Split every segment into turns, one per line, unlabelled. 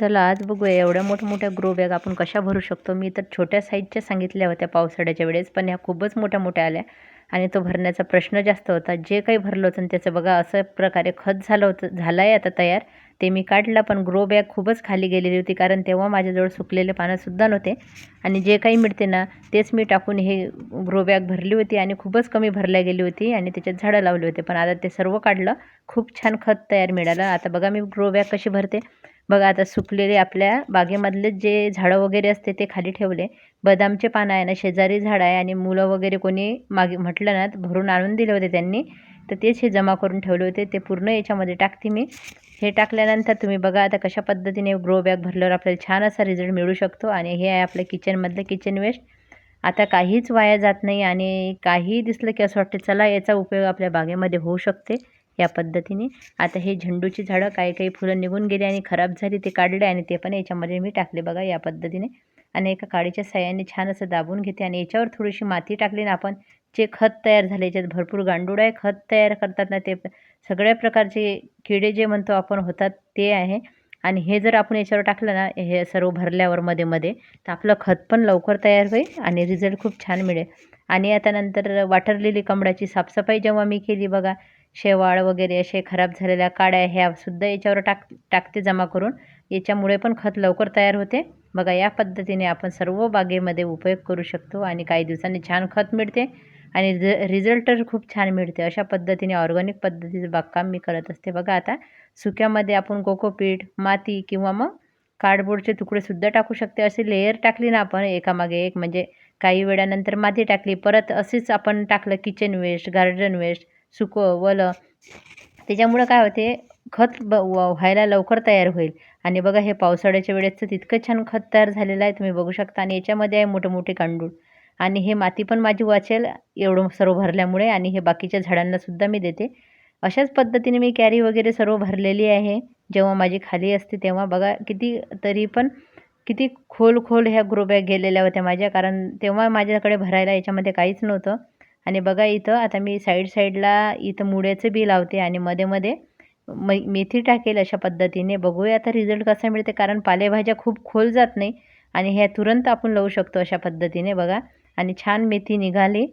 चला आज बघूया एवढ्या मोठमोठ्या ग्रो बॅग आपण कशा भरू शकतो. मी तर छोट्या साईजच्या सांगितल्या होत्या पावसाळ्याच्या वेळेस पण ह्या खूपच मोठ्या मोठ्या आल्या. आणि तो भरण्याचा प्रश्न जास्त होता. जे काही भरलं होतं त्याचं बघा असं प्रकारे खत झालं होतं झालं आहे आता तयार ते मी काढलं पण ग्रो बॅग खूपच खाली गेलेली होती कारण तेव्हा माझ्याजवळ सुकलेले पानंसुद्धा नव्हते. आणि जे काही मिळते ना तेच मी टाकून हे ग्रो बॅग भरली होती आणि खूपच कमी भरल्या गेली होती आणि त्याच्यात झाडं लावली होती. पण आता ते सर्व काढलं खूप छान खत तयार मिळालं. आता बघा मी ग्रो बॅग कशी भरते. बघा आता सुकलेले आपल्या बागेमधले जे झाडं वगैरे असते ते खाली ठेवले. बदामचे पानं आहे ना शेजारी झाड आहे आणि मुलं वगैरे कोणी मागे म्हटलं ना भरून आणून दिले होते त्यांनी. तर तेच हे जमा करून ठेवले होते. ते पूर्ण याच्यामध्ये टाकते मी. हे टाकल्यानंतर तुम्ही बघा आता कशा पद्धतीने ग्रो बॅग भरल्यावर आपल्याला छान असा रिझल्ट मिळू शकतो. आणि हे आहे आपल्या किचनमधलं किचन वेस्ट आता काहीच वाया जात नाही आणि काहीही दिसलं की असं वाटतं चला याचा उपयोग आपल्या बागेमध्ये होऊ शकते. या पद्धतीने. आता हे झेंडूची झाडं काही काही फुलं निघून गेली आणि खराब झाली ते काढले आणि ते पण याच्यामध्ये मी टाकले बघा या पद्धतीने. आणि एका काडीच्या साह्याने छान असं दाबून घेते आणि याच्यावर थोडीशी माती टाकली ना आपण जे खत तयार झाले याच्यात भरपूर गांडूळ आहे खत तयार करतात ना ते सगळ्या प्रकारचे किडे जे म्हणतो आपण होतात ते आहे. आणि हे जर आपण याच्यावर टाकलं ना हे सर्व भरल्यावर मध्ये मध्ये तर आपलं खत पण लवकर तयार होईल आणि रिझल्ट खूप छान मिळेल. आणि आता नंतर वाटरलेली कमळाची साफसफाई जेव्हा मी केली बघा शेवाळ वगैरे असे खराब झालेल्या काड्या ह्या सुद्धा याच्यावर टाक टाकते जमा करून. याच्यामुळे पण खत लवकर तयार होते. बघा या पद्धतीने आपण सर्व बागेमध्ये उपयोग करू शकतो आणि काही दिवसांनी छान खत मिळते आणि रि रिझल्ट तर खूप छान मिळते. अशा पद्धतीने ऑर्गॅनिक पद्धतीचं बागकाम मी करत असते. बघा आता सुक्यामध्ये आपण कोकोपीट माती किंवा मग कार्डबोर्डचे तुकडेसुद्धा टाकू शकते. असे लेयर टाकली ना आपण एकामागे एक म्हणजे काही वेळानंतर माती टाकली परत असेच आपण टाकलं किचन वेस्ट गार्डन वेस्ट सुकं वलं. त्याच्यामुळं काय होते खत ब व्हायला लवकर तयार होईल. आणि बघा हे पावसाळ्याच्या वेळेसचं तितकं छान खत तयार झालेलं आहे तुम्ही बघू शकता. आणि याच्यामध्ये आहे मोठे मोठे गांडूळ आणि हे माती पण माझी वाचेल एवढं सर्व भरल्यामुळे. आणि हे बाकीच्या झाडांनासुद्धा मी देते. अशाच पद्धतीने मी कॅरी वगैरे सर्व भरलेली आहे. जेव्हा माझी खाली असते तेव्हा बघा किती तरी पण किती खोल खोल ह्या ग्रोबॅग गेलेल्या होत्या माझ्या. कारण तेव्हा माझ्याकडे भरायला याच्यामध्ये काहीच नव्हतं. आणि बघा इथं आता मी साईड साईडला इथं मुळ्याचं बी लावते आणि मध्ये मध्ये मै मेथी टाकेल अशा पद्धतीने. बघूया आता रिझल्ट कसा मिळते कारण पालेभाज्या खूप खोल जात नाही आणि ह्या तुरंत आपण लावू शकतो अशा पद्धतीने बघा. आणि छान मेथी निघाली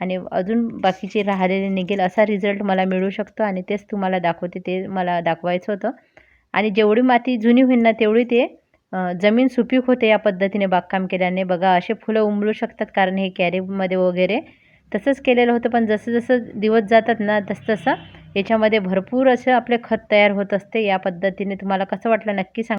आणि अजून बाकीची राहिलेली निघेल असा रिझल्ट मला मिळू शकतो आणि तेच तुम्हाला दाखवते ते मला दाखवायचं होतं. आणि जेवढी माती जुनी होईल ना तेवढी ते जमीन सुपीक होते या पद्धतीने बागकाम केल्याने बघा असे फुलं उमलू शकतात कारण हे कॅरीमध्ये वगैरे तसंच केलेलं होतं पण जसं जसं दिवस जातात ना तसतसं याच्यामध्ये भरपूर असं आपले खत तयार होत असते. या पद्धतीने तुम्हाला कसं वाटलं नक्की सांग.